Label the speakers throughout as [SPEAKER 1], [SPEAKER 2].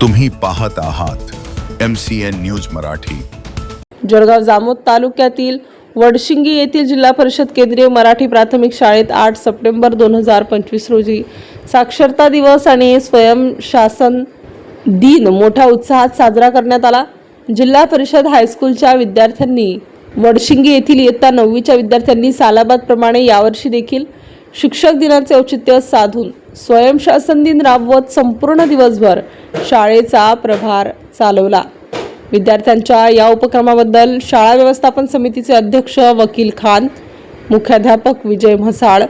[SPEAKER 1] तुम्ही पाहत आहात M C N news Marathi.
[SPEAKER 2] Jalgaon Jamod तालुक्यातील वडशिंगी येथील जिल्हा परिषद केंद्रीय मराठी प्राथमिक शाळेत आठ सप्टेंबर दोन हजार पंचवीस रोजी साक्षरता दिवस आणि स्वयंशासन दिन मोठ्या उत्साहात साजरा करण्यात आला. जिल्हा परिषद हायस्कूलच्या विद्यार्थ्यांनी वडशिंगी येथील इयत्ता नववीच्या विद्यार्थ्यांनी सालाबादप्रमाणे यावर्षी देखील शिक्षक दिनाचे औचित्य साधून स्वयंशासन दिन राबवत संपूर्ण दिवसभर शाळेचा प्रभार चालवला. विद्यार्थ्यांच्या या उपक्रमाबद्दल शाळा व्यवस्थापन समितीचे अध्यक्ष वकील खान मुख्याध्यापक विजय म्हसाळ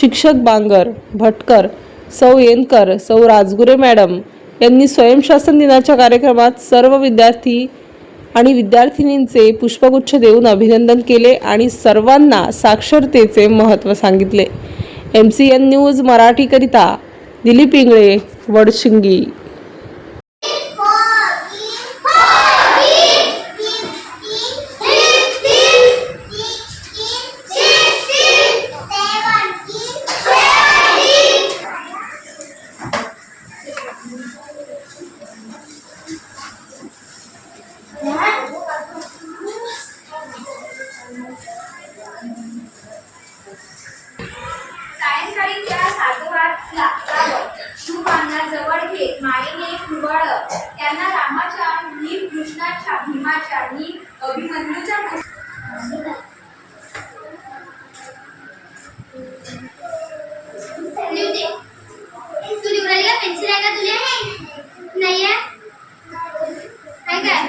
[SPEAKER 2] शिक्षक बांगर भटकर सौ येनकर सौ राजगुरे मॅडम यांनी स्वयंशासन दिनाच्या कार्यक्रमात सर्व विद्यार्थी आणि विद्यार्थिनींचे पुष्पगुच्छ देऊन अभिनंदन केले आणि सर्वांना साक्षरतेचे महत्त्व सांगितले. एम सी एन न्यूज मराठीकरिता दिलीप इंगळे वडशिंगी.
[SPEAKER 3] सायंकाळी शिवांना जवळ घेत मायेने कुवळ त्यांना रामाच्या नी कृष्णाच्या भीमाच्या नी अभिमन्यूच्या पेन्सिल आहे का तुझ्या हे नाही आहे? काय?